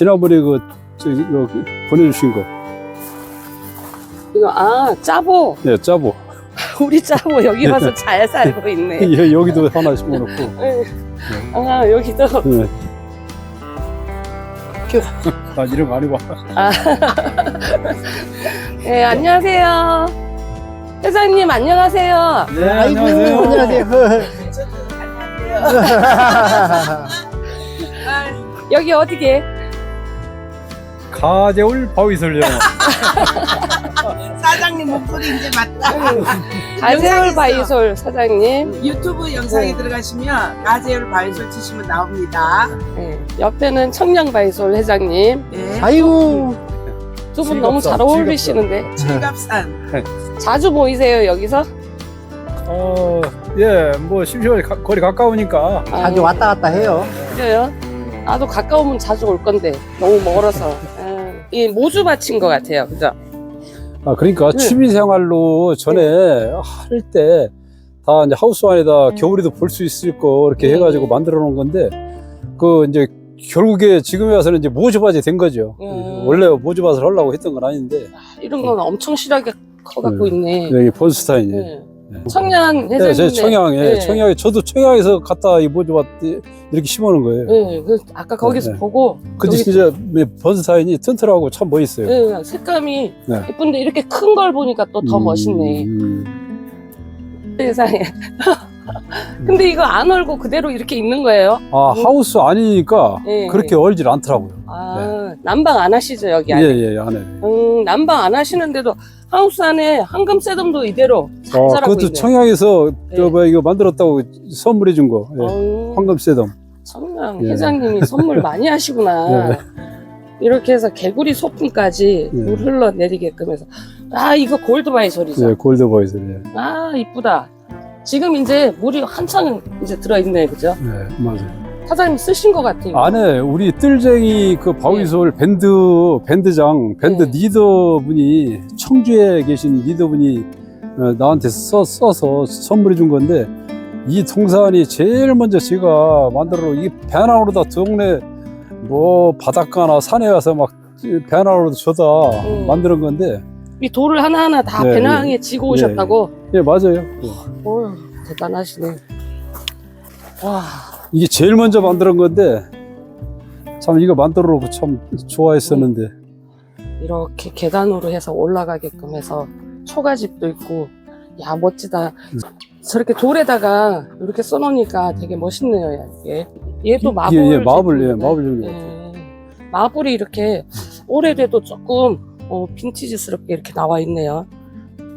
지난번에 그, 저, 이거 보내주신 거. 이거 아 짜보 예, 짜보. 우리 짜보 여기 와서 잘 살고 있네. 예, 여기도 하나 심어놓고. 예. 아 여기도 예. 아, 이런 거 아니고. 네 안녕하세요. 회장님 안녕하세요. 네, 아이고, 안녕하세요. 여기 어디게? 가재울 바위설 영화. 사장님 목소리 이제 맞다. 영상에서. 바이솔 사장님. 유튜브 영상에 네. 들어가시면 가재열 바이솔 치시면 나옵니다. 네, 옆에는 청량 바이솔 회장님. 네. 아이고, 두 분 너무 잘 즐겁다, 어울리시는데 칠갑산. 자주 보이세요 여기서? 어, 예, 뭐, 심심하게 가- 거리 가까우니까. 자주 왔다 갔다 해요. 그래요? 나도 가까우면 자주 올 건데 너무 멀어서. 아, 이 모주 바친 것 같아요, 그죠? 아, 그러니까 네. 취미 생활로 전에 할 때 다 이제 하우스 안에다 음. 겨울에도 볼 수 있을 거 이렇게 네. 해가지고 만들어 놓은 건데 그 이제 결국에 지금에 와서는 이제 모주밭이 된 거죠. 음. 원래 모주밭을 하려고 했던 건 아닌데 이런 건 엄청 실하게 커갖고 네. 있네. 여기 본스타인이. 네. 네. 청양 네, 회장님. 제 청양에 네. 청양에 저도 청양에서 갔다 이 모주밭 이렇게 심어놓은 거예요. 네, 그 아까 거기서 네. 보고 근데 여기- 진짜 본스타인이 튼튼하고 참 멋있어요. 네, 색감이 네. 예쁜데 이렇게 큰 걸 보니까 또 더 음, 멋있네. 음. 세상에. 근데 이거 안 얼고 그대로 이렇게 있는 거예요? 아 하우스 아니니까 네. 그렇게 얼질 않더라고요. 아, 난방 안 하시죠, 여기 예, 안에? 예, 안에. 음, 난방 안 하시는데도 하우스 안에 황금 세덤도 이대로 잘 어, 자라고 그것도 있네. 청양에서 네. 저뭐 이거 만들었다고 선물해 준 거. 예. 어, 황금 세덤. 청양 예. 회장님이 선물 많이 하시구나. 네. 이렇게 해서 개구리 소품까지 네. 물 흘러내리게끔 해서 아 이거 골드바이 소리죠. 예, 골드보이스. 예. 아 이쁘다. 지금 이제 물이 한창 이제 들어있네, 그죠? 예, 맞아요. 사장님 쓰신 것 같아요. 안에 우리 뜰쟁이 그 바위솔 밴드 밴드장 밴드 네. 리더 분이 청주에 계신 리더 분이 어, 나한테 써, 써서 선물해 준 건데 이 동산이 제일 먼저 제가 만들어 이 배낭으로 다 동네 뭐 바닷가나 산에 가서 막 배낭으로 줘다 음. 만드는 건데 이 돌을 하나하나 다 네, 배낭에 지고 네, 오셨다고? 예 맞아요 오, 대단하시네. 와, 이게 제일 먼저 만드는 건데 참 이거 만들어 놓고 참 좋아했었는데 이렇게 계단으로 해서 올라가게끔 해서 초가집도 있고, 야, 멋지다. 저렇게 돌에다가 이렇게 써놓으니까 되게 멋있네요, 이게. 얘도 마블. 예, 예, 마블, 예. 마블 예. 마블이 이렇게 오래돼도 조금 어, 빈티지스럽게 이렇게 나와 있네요.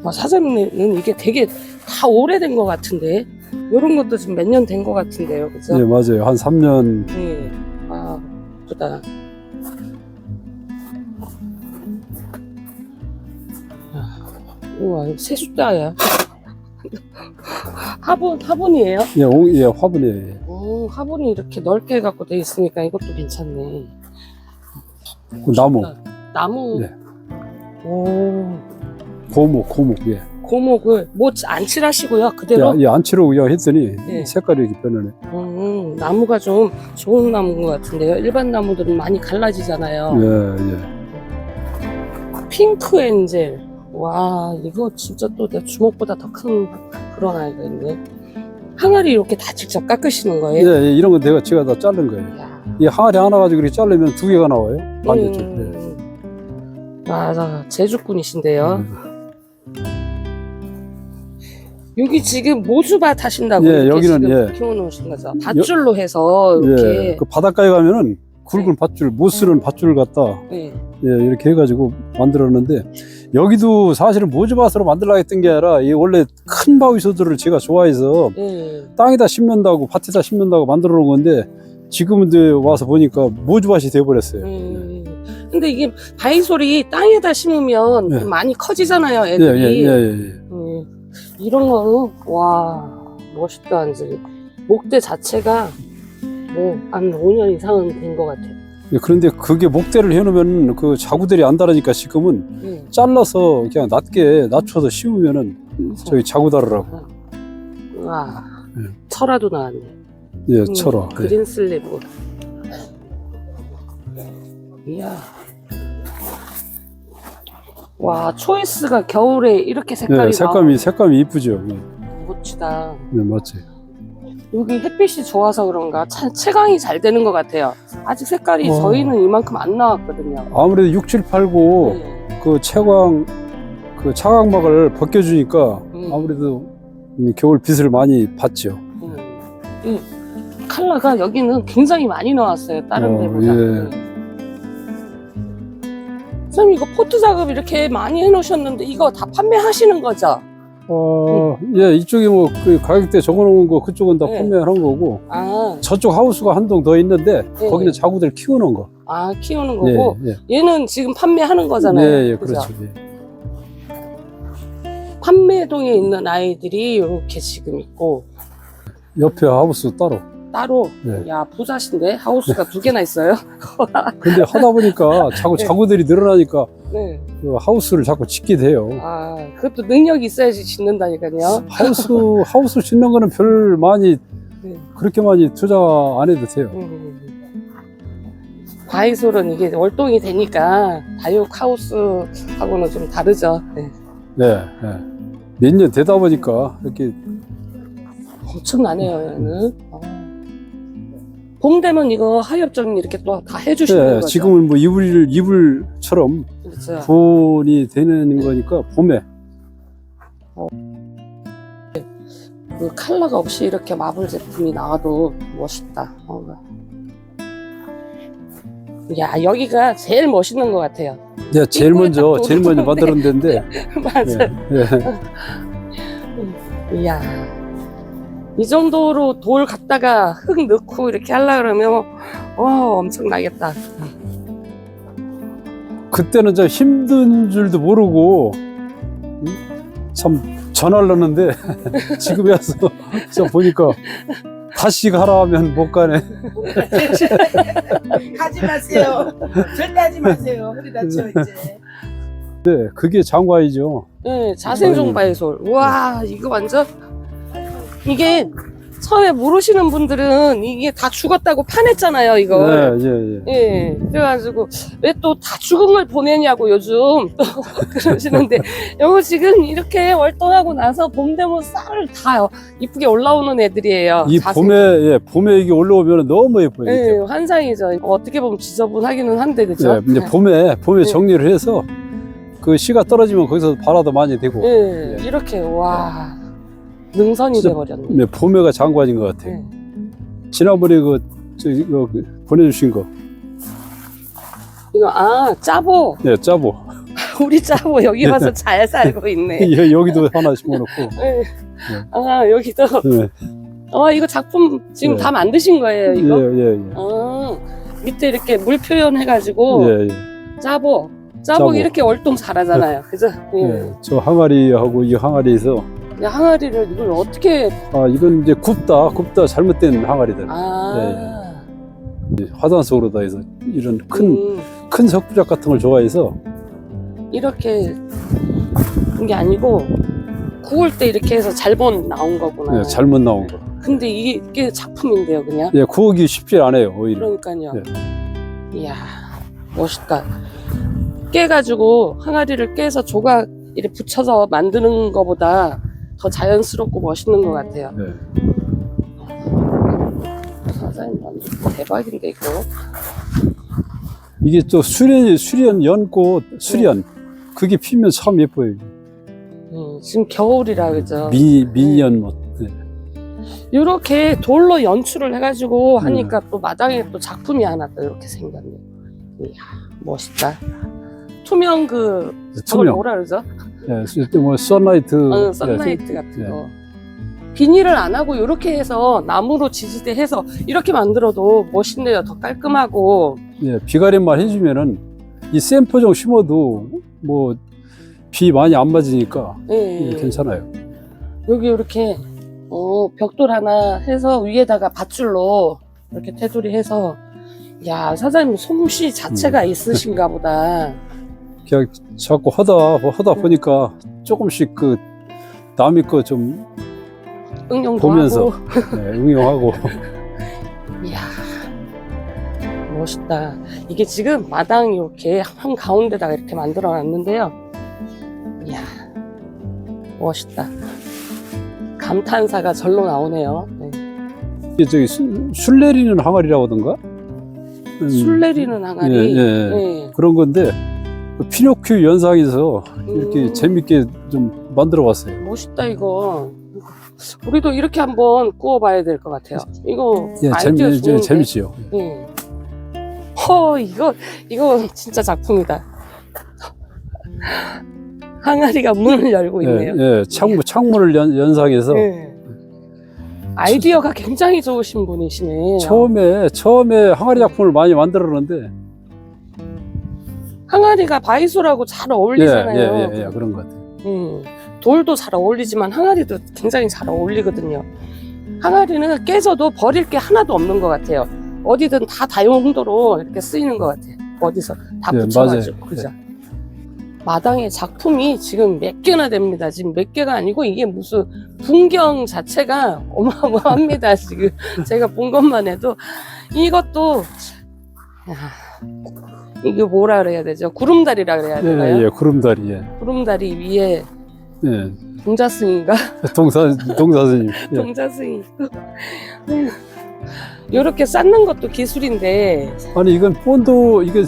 아, 사장님은 이게 되게 다 오래된 것 같은데, 이런 것도 지금 몇 년 된 것 같은데요, 그죠? 예 맞아요 한 3년 네. 아, 예쁘다. 우와, 이거 세숫다야. 화분, 화분이에요? 예, 오, 예 화분이에요 오, 화분이 이렇게 넓게 갖고 돼 있으니까 이것도 괜찮네. 그 나무 나무. 네. 오, 고목 고목 예. 고목을 뭐안 칠하시고요, 그대로. 예, 예, 안치로 그냥 했더니 네. 색깔이 이렇게 변하네 음, 나무가 좀 좋은 나무인 것 같은데요. 일반 나무들은 많이 갈라지잖아요. 예, 예. 핑크 엔젤. 와, 이거 진짜 또 내 주먹보다 더 큰 그런 아이가 있네. 항아리 이렇게 다 직접 깎으시는 예, 거예요? 예, 이런 건 내가 제가 다 자른 거예요 야, 이 항아리 하나 가지고 이렇게 자르면 두 개가 나와요 반대쪽 예. 음. 맞아, 제주꾼이신데요. 음. 여기 지금 모주밭 하신다고 예, 여기는, 지금 예. 키워놓으신 거죠? 밧줄로 해서 이렇게. 예, 그 바닷가에 가면은 굵은 밧줄 못 쓰는 밧줄 갖다 네. 예, 이렇게 해가지고 만들었는데 여기도 사실은 모주밭으로 만들려고 했던 게 아니라 이 원래 큰 바위소들을 제가 좋아해서 예. 땅에다 심는다고 밭에다 심는다고 만들어 놓은 건데 지금은 이제 와서 보니까 모주밭이 돼버렸어요. 음. 근데 이게 바위솔이 땅에다 심으면 예. 좀 많이 커지잖아요, 예, 애들이. 예, 예, 예. 음, 이런 거는 와 멋있다 완전히 목대 자체가 뭐한 5년 이상은 된 것 같아요. 예, 그런데 그게 목대를 해놓으면 그 자구들이 안 달으니까 지금은 예. 잘라서 그냥 낮게 낮춰서 씌우면은 저기 자구 달으라고. 와 예. 철화도 나왔네. 예, 음, 철화. 예. 그린 슬리브. 이야. 와, 초이스가 겨울에 이렇게 색깔이 네, 색감이 색감이 이쁘죠. 네, 멋지다. 네, 맞지. 여기 햇빛이 좋아서 그런가 차, 채광이 잘 되는 것 같아요. 아직 색깔이 와. 저희는 이만큼 안 나왔거든요. 아무래도 6, 7, 8, 9 네. 그 채광 그 차광막을 벗겨주니까 음. 아무래도 이 겨울 빛을 많이 받죠. 음. 이 컬러가 여기는 굉장히 많이 나왔어요. 다른 어, 데보다. 예. 네. 선생님 이거 포트 작업 이렇게 많이 해놓으셨는데 이거 다 판매하시는 거죠? 어, 예, 이쪽에 뭐그 가격대 적어놓은 거 그쪽은 다 네. 판매하는 거고 아, 저쪽 하우스가 한 동 더 있는데 네. 거기는 자구들 키우는 거. 아 키우는 예, 거고 예. 얘는 지금 판매하는 거잖아요. 예, 예, 그죠? 그렇죠. 예. 판매동에 있는 아이들이 이렇게 지금 있고 옆에 하우스 따로. 따로 네. 야 부자신데 하우스가 두 개나 있어요. 근데 하다 보니까 자꾸 네. 자구들이 늘어나니까 네. 그 하우스를 자꾸 짓게 돼요. 아 그것도 능력이 있어야지 짓는다니까요. 하우스 하우스 짓는 거는 별 많이 네. 그렇게 많이 투자 안 해도 돼요. 음. 바이솔은 이게 월동이 되니까 다육 하우스하고는 좀 다르죠. 네. 네, 몇년 되다 보니까 이렇게 엄청나네요, 얘는. 어. 봄 되면 이거 하엽정 이렇게 또 다 해주시는 네, 거죠. 지금은 뭐 이불 이불처럼 그렇죠. 분이 되는 거니까 봄에 그 컬러가 없이 이렇게 마블 제품이 나와도 멋있다. 뭔가. 야 여기가 제일 멋있는 것 같아요. 네, 제일 먼저 딱 제일 먼저 데인데 맞아요. 예, 예. 이야. 이 정도로 돌 갖다가 흙 넣고 이렇게 하려 그러면 와 엄청나겠다. 그때는 좀 힘든 줄도 모르고 음, 참 전화를 넣는데 지금 와서 저 보니까 다시 가라 하면 못 가네. 하지 마세요. 절대 하지 마세요. 허리 다쳐 이제. 네, 그게 장과이죠. 네, 자생종 바이솔. 와, 이거 완전 이게 처음에 모르시는 분들은 이게 다 죽었다고 파냈잖아요, 이걸. 네, 예, 예. 예, 그래가지고 왜 또 다 죽은 걸 보내냐고 요즘 또 그러시는데 이거 지금 이렇게 월동하고 나서 봄 되면 쌀을 다 이쁘게 올라오는 애들이에요. 이 자생- 봄에 예, 봄에 이게 올라오면 너무 예뻐요. 예, 이게. 환상이죠. 어떻게 보면 지저분하기는 한데 그죠? 예, 이제 봄에 봄에 네. 정리를 해서 그 씨가 떨어지면 거기서 발화도 많이 되고. 예, 예. 이렇게 와 능선이 돼버렸네. 네, 봄에가 장관인 것 같아요. 예. 지난번에 그, 저, 이거 그 보내주신 거, 이거 아 짜보 네, 짜보. 우리 짜보 여기 와서 잘 살고 있네. 예, 여기도 하나 심어놓고. 예. 아 여기도 네, 아 이거 작품 지금 네. 다 만드신 거예요 예, 이거? 예, 예. 아 밑에 이렇게 물 표현해가지고 예, 예. 짜보 짜보 짜보. 이렇게 월동 잘하잖아요, 그죠? 예. 예, 저 항아리하고 이 항아리에서 야, 항아리를 이걸 어떻게 아 이건 이제 굽다 굽다 잘못된 항아리들 아 이제 화단 속으로 다 해서 이런 큰 큰 음, 석부작 같은 걸 좋아해서 이렇게 그런 게 아니고 구울 때 이렇게 해서 잘본 나온 거구나. 예, 잘못 나온 거. 근데 이게 작품인데요, 그냥. 예, 구우기 쉽지 않아요 오히려. 그러니까요. 네. 이야, 멋있다. 깨가지고 항아리를 깨서 조각 이렇게 붙여서 만드는 것보다 더 자연스럽고 멋있는 것 같아요. 네. 사장님 완전 대박인데 이거. 이게 또 수련 수련 연꽃 수련 그게 피면 참 예뻐요. 음, 지금 겨울이라 그죠. 미 미연꽃. 네. 이렇게 돌로 연출을 해가지고 음. 하니까 또 마당에 또 작품이 하나 또 이렇게 생겼네. 이야, 멋있다. 투명 그 저걸 투명. 뭐라 그러죠? 예, 수- 뭐 선라이트. 어, 예, 선라이트 같은 예. 거. 비닐을 안 하고 이렇게 해서 나무로 지지대 해서 이렇게 만들어도 멋있네요. 더 깔끔하고. 예, 비가림만 해주면은 이 샘포종 심어도 뭐 비 많이 안 맞으니까 예, 예, 괜찮아요. 여기 이렇게 어, 벽돌 하나 해서 위에다가 밧줄로 이렇게 테두리 해서 야 사장님 솜씨 음. 자체가 있으신가 보다. 그냥 자꾸 하다 하다 보니까 조금씩 그 남의 거 좀 응용도 보면서. 하고. 예, 응용하고 이야 멋있다. 이게 지금 마당 이렇게 한 가운데다가 이렇게 만들어 놨는데요. 이야, 멋있다. 감탄사가 절로 나오네요. 네. 이게 저기 술, 술 내리는 항아리라고 하던가? 음, 술 내리는 항아리. 예, 예. 네. 그런 건데 그 피노키오 연상에서 이렇게 음. 재밌게 좀 만들어 봤어요. 멋있다 이거. 우리도 이렇게 한번 구워봐야 될 것 같아요. 이거 예, 아이디어 재미, 좋은데. 재밌지요. 예. 허 이거 이거 진짜 작품이다. 항아리가 문을 열고 예, 있네요. 예, 창문, 창문을 연, 연상해서 예. 아이디어가 굉장히 좋으신 분이시네. 처음에 처음에 항아리 작품을 많이 만들었는데 항아리가 바이소라고 잘 예, 어울리잖아요. 예, 예, 예, 그런 것 같아요. 음, 돌도 잘 어울리지만 항아리도 굉장히 잘 어울리거든요. 항아리는 깨져도 버릴 게 하나도 없는 것 같아요. 어디든 다 다용도로 이렇게 쓰이는 것 같아요. 어디서 다 예, 붙여가지고 맞아요. 그죠? 마당에 작품이 지금 몇 개나 됩니다. 지금 몇 개가 아니고 이게 무슨 풍경 자체가 어마어마합니다. 지금 제가 본 것만 해도 이것도 야, 이게 뭐라 그래야 되죠? 구름다리라 그래야 예, 되나요? 예, 구름다리, 예, 구름다리 위에 예, 동자승인가? 동사 동사 선생님, 예. 동자승이 이렇게 쌓는 것도 기술인데 아니 이건 본드 이게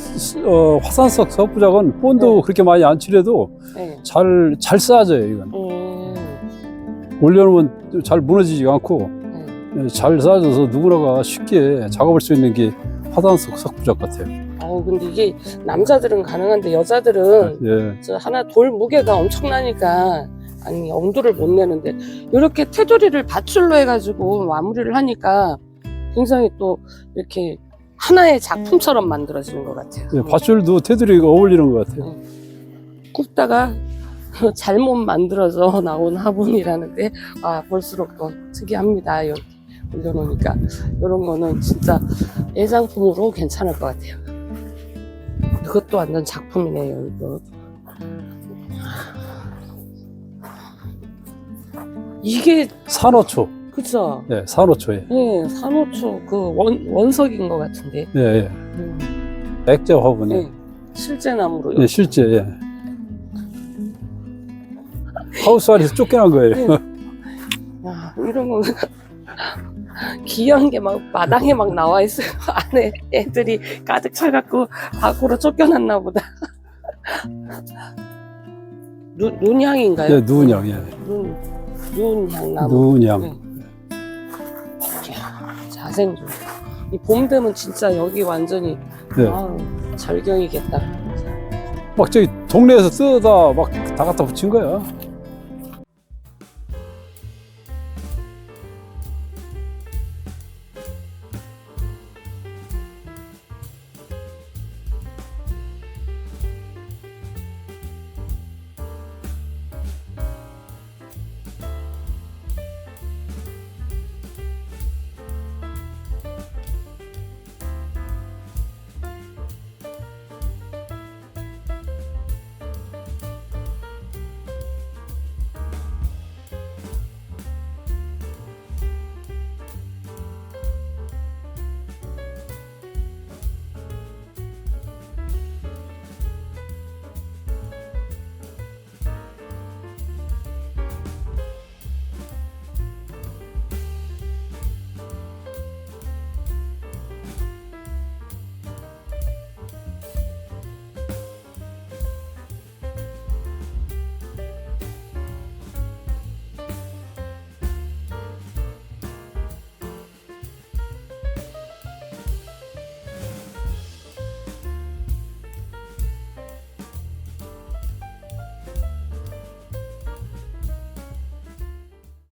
어, 화산석 석부작은 본드 네. 그렇게 많이 안 칠해도 네. 잘 잘 쌓아져요 이건 음, 올려놓으면 잘 무너지지 않고 네. 예, 잘 쌓아져서 누구나가 쉽게 작업할 수 있는 게 화산석 석부작 같아요. 어 근데 이게 남자들은 가능한데 여자들은 예, 저 하나 돌 무게가 엄청나니까 아니 엄두를 못 내는데 이렇게 테두리를 밧줄로 해가지고 마무리를 하니까 굉장히 또 이렇게 하나의 작품처럼 만들어지는 것 같아요. 예, 밧줄도 테두리가 어울리는 것 같아요. 굽다가 잘못 만들어져 나온 화분이라는데 아 볼수록 또 특이합니다. 여기 올려놓으니까 이런 거는 진짜 애장품으로 괜찮을 것 같아요. 이것도 완전 작품이네요. 이거. 이게 산호초, 그쵸? 예, 산호초에, 네, 산호초 그 원, 원석인 것 같은데. 예, 예, 음, 액자 화분에, 네, 실제 나무로. 예, 실제 예. 하우스 안에서 쫓겨난 거예요. 네. 야, 이런 거 귀한 게막 마당에 막 나와 있어요. 안에 애들이 가득 차갖고 밖으로 쫓겨났나 보다. 눈, 눈향인가요? 예, 누운양, 예, 눈, 눈향나무. 누운양. 네. 이야, 자생좀. 이봄 되면 진짜 여기 완전히 네. 아우, 절경이겠다. 막 저기 동네에서 쓰다 막 다 갖다 붙인 거야.